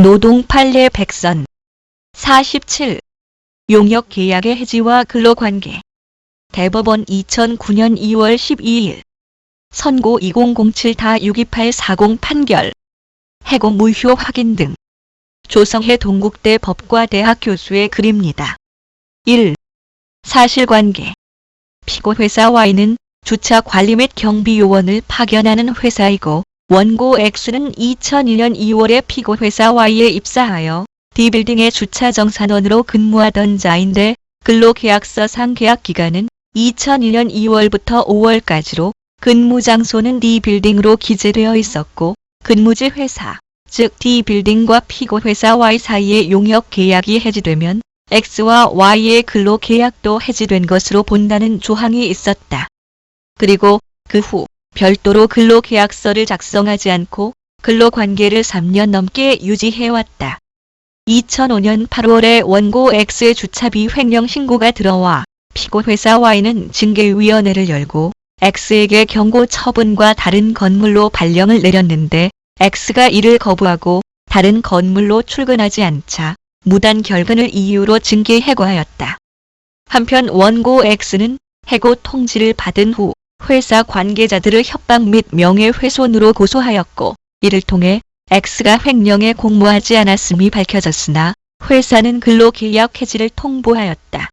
노동 판례 백선 47. 용역 계약의 해지와 근로관계 대법원 2009년 2월 12일 선고 2007-62840 판결 해고 무효 확인 등 조성해 동국대 법과대학 교수의 글입니다. 1. 사실관계 피고 회사 Y는 주차 관리 및 경비 요원을 파견하는 회사이고 원고 X는 2001년 2월에 피고 회사 Y에 입사하여 D빌딩의 주차 정산원으로 근무하던 자인데 근로계약서상 계약 기간은 2001년 2월부터 5월까지로 근무 장소는 D빌딩으로 기재되어 있었고 근무지 회사, 즉 D빌딩과 피고 회사 Y 사이의 용역 계약이 해지되면 X와 Y의 근로 계약도 해지된 것으로 본다는 조항이 있었다. 그리고 그후 별도로 근로계약서를 작성하지 않고 근로관계를 3년 넘게 유지해왔다. 2005년 8월에 원고 X의 주차비 횡령 신고가 들어와 피고 회사 Y는 징계위원회를 열고 X에게 경고 처분과 다른 건물로 발령을 내렸는데 X가 이를 거부하고 다른 건물로 출근하지 않자 무단 결근을 이유로 징계 해고하였다. 한편 원고 X는 해고 통지를 받은 후 회사 관계자들을 협박 및 명예훼손으로 고소하였고 이를 통해 X가 횡령에 공모하지 않았음이 밝혀졌으나 회사는 근로계약 해지를 통보하였다.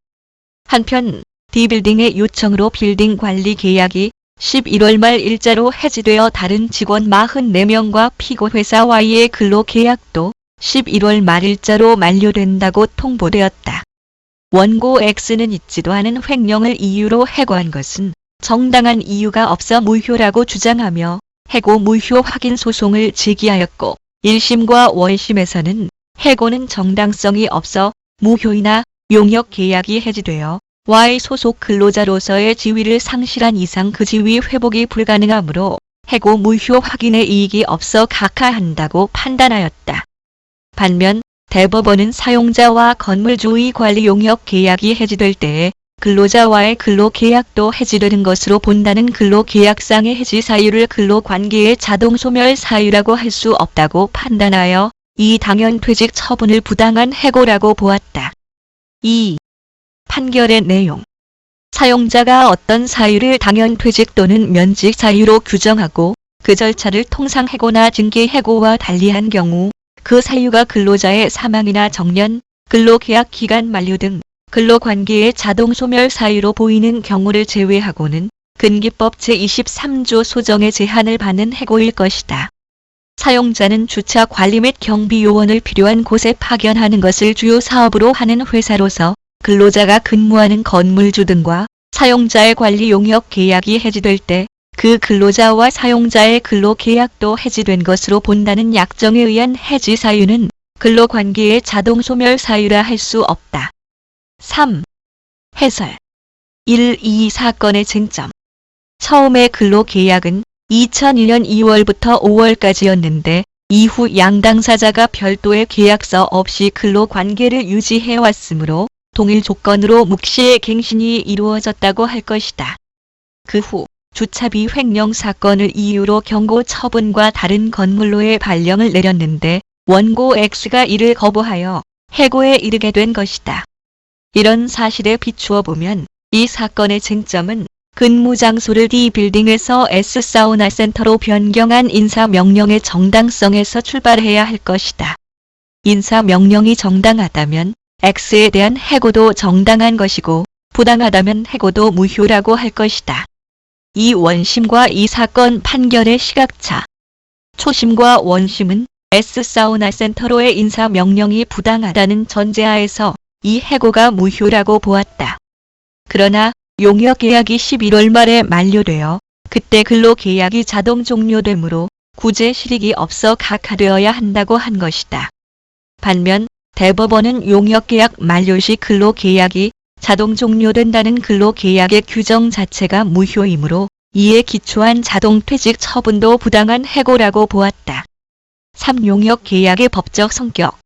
한편 D빌딩의 요청으로 빌딩 관리 계약이 11월 말 일자로 해지되어 다른 직원 44명과 피고 회사 Y의 근로계약도 11월 말 일자로 만료된다고 통보되었다. 원고 X는 있지도 않은 횡령을 이유로 해고한 것은 정당한 이유가 없어 무효라고 주장하며 해고 무효 확인 소송을 제기하였고 1심과 원심에서는 해고는 정당성이 없어 무효이나 용역 계약이 해지되어 Y 소속 근로자로서의 지위를 상실한 이상 그 지위 회복이 불가능하므로 해고 무효 확인의 이익이 없어 각하한다고 판단하였다. 반면 대법원은 사용자와 건물주의 관리 용역 계약이 해지될 때에 근로자와의 근로계약도 해지되는 것으로 본다는 근로계약상의 해지 사유를 근로관계의 자동 소멸 사유라고 할 수 없다고 판단하여 이 당연 퇴직 처분을 부당한 해고라고 보았다. 2. 판결의 내용 사용자가 어떤 사유를 당연 퇴직 또는 면직 사유로 규정하고 그 절차를 통상 해고나 징계 해고와 달리한 경우 그 사유가 근로자의 사망이나 정년, 근로계약 기간 만료 등 근로관계의 자동 소멸 사유로 보이는 경우를 제외하고는 근기법 제23조 소정의 제한을 받는 해고일 것이다. 사용자는 주차 관리 및 경비 요원을 필요한 곳에 파견하는 것을 주요 사업으로 하는 회사로서 근로자가 근무하는 건물주 등과 사용자의 관리 용역 계약이 해지될 때 그 근로자와 사용자의 근로 계약도 해지된 것으로 본다는 약정에 의한 해지 사유는 근로관계의 자동 소멸 사유라 할 수 없다. 3. 해설 1. 이 사건의 쟁점 처음에 근로계약은 2001년 2월부터 5월까지였는데 이후 양 당사자가 별도의 계약서 없이 근로관계를 유지해왔으므로 동일 조건으로 묵시의 갱신이 이루어졌다고 할 것이다. 그 후 주차비 횡령 사건을 이유로 경고 처분과 다른 건물로의 발령을 내렸는데 원고 X가 이를 거부하여 해고에 이르게 된 것이다. 이런 사실에 비추어 보면 이 사건의 쟁점은 근무 장소를 D빌딩에서 S사우나 센터로 변경한 인사 명령의 정당성에서 출발해야 할 것이다. 인사 명령이 정당하다면 X에 대한 해고도 정당한 것이고 부당하다면 해고도 무효라고 할 것이다. 이 원심과 이 사건 판결의 시각차. 초심과 원심은 S사우나 센터로의 인사 명령이 부당하다는 전제하에서 이 해고가 무효라고 보았다. 그러나 용역 계약이 11월 말에 만료되어 그때 근로 계약이 자동 종료되므로 구제 실익이 없어 각하되어야 한다고 한 것이다. 반면 대법원은 용역 계약 만료 시 근로 계약이 자동 종료된다는 근로 계약의 규정 자체가 무효이므로 이에 기초한 자동 퇴직 처분도 부당한 해고라고 보았다. 3. 용역 계약의 법적 성격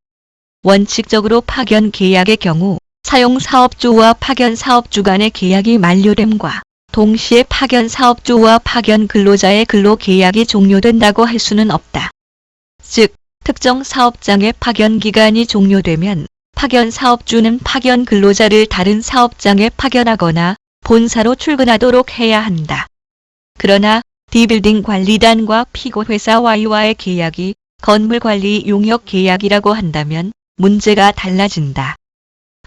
원칙적으로 파견 계약의 경우 사용 사업주와 파견 사업주 간의 계약이 만료됨과 동시에 파견 사업주와 파견 근로자의 근로 계약이 종료된다고 할 수는 없다. 즉, 특정 사업장의 파견 기간이 종료되면 파견 사업주는 파견 근로자를 다른 사업장에 파견하거나 본사로 출근하도록 해야 한다. 그러나 D빌딩 관리단과 피고 회사 Y와의 계약이 건물 관리 용역 계약이라고 한다면 문제가 달라진다.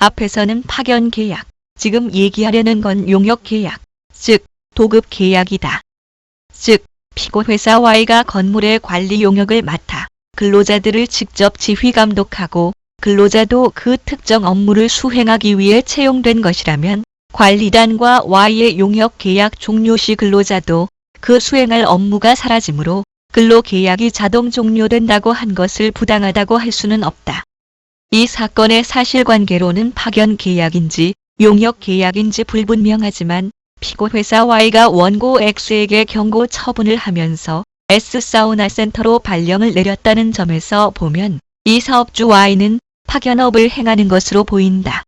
앞에서는 파견 계약, 지금 얘기하려는 건 용역 계약, 즉 도급 계약이다. 즉 피고 회사 Y가 건물의 관리 용역을 맡아 근로자들을 직접 지휘 감독하고 근로자도 그 특정 업무를 수행하기 위해 채용된 것이라면 관리단과 Y의 용역 계약 종료 시 근로자도 그 수행할 업무가 사라지므로 근로 계약이 자동 종료된다고 한 것을 부당하다고 할 수는 없다. 이 사건의 사실관계로는 파견 계약인지 용역 계약인지 불분명하지만 피고 회사 Y가 원고 X에게 경고 처분을 하면서 S 사우나 센터로 발령을 내렸다는 점에서 보면 이 사업주 Y는 파견업을 행하는 것으로 보인다.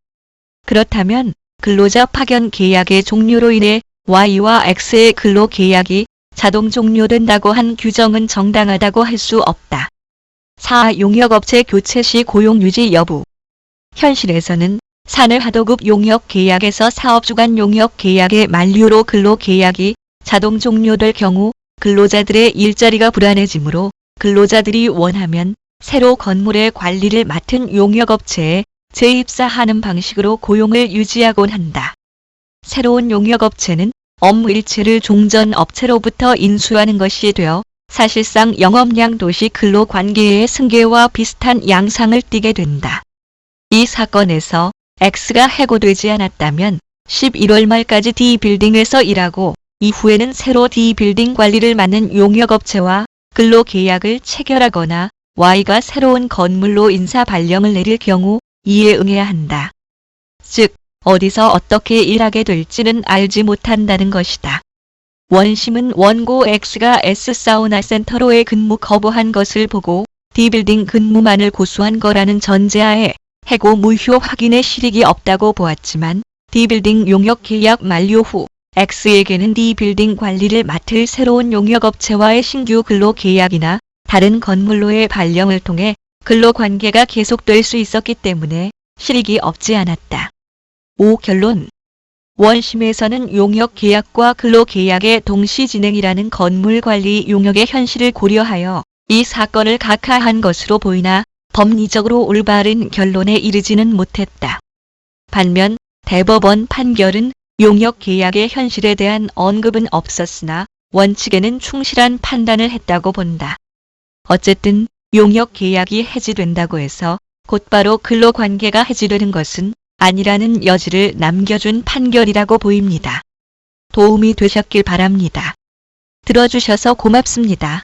그렇다면 근로자 파견 계약의 종료로 인해 Y와 X의 근로 계약이 자동 종료된다고 한 규정은 정당하다고 할 수 없다. 4. 용역업체 교체 시 고용 유지 여부 현실에서는 사내 하도급 용역 계약에서 사업주 간 용역 계약의 만료로 근로 계약이 자동 종료될 경우 근로자들의 일자리가 불안해지므로 근로자들이 원하면 새로 건물의 관리를 맡은 용역업체에 재입사하는 방식으로 고용을 유지하곤 한다. 새로운 용역업체는 업무 일체를 종전 업체로부터 인수하는 것이 되어 사실상 영업량 도시 근로 관계의 승계와 비슷한 양상을 띠게 된다. 이 사건에서 X가 해고되지 않았다면 11월 말까지 D빌딩에서 일하고 이후에는 새로 D빌딩 관리를 맡는 용역업체와 근로 계약을 체결하거나 Y가 새로운 건물로 인사 발령을 내릴 경우 이에 응해야 한다. 즉, 어디서 어떻게 일하게 될지는 알지 못한다는 것이다. 원심은 원고 X가 S사우나 센터로의 근무 거부한 것을 보고 D빌딩 근무만을 고수한 거라는 전제하에 해고 무효 확인의 실익이 없다고 보았지만 D빌딩 용역 계약 만료 후 X에게는 D빌딩 관리를 맡을 새로운 용역업체와의 신규 근로 계약이나 다른 건물로의 발령을 통해 근로 관계가 계속될 수 있었기 때문에 실익이 없지 않았다. 5. 결론 원심에서는 용역 계약과 근로 계약의 동시 진행이라는 건물 관리 용역의 현실을 고려하여 이 사건을 각하한 것으로 보이나 법리적으로 올바른 결론에 이르지는 못했다. 반면 대법원 판결은 용역 계약의 현실에 대한 언급은 없었으나 원칙에는 충실한 판단을 했다고 본다. 어쨌든 용역 계약이 해지된다고 해서 곧바로 근로 관계가 해지되는 것은 아니라는 여지를 남겨준 판결이라고 보입니다. 도움이 되셨길 바랍니다. 들어주셔서 고맙습니다.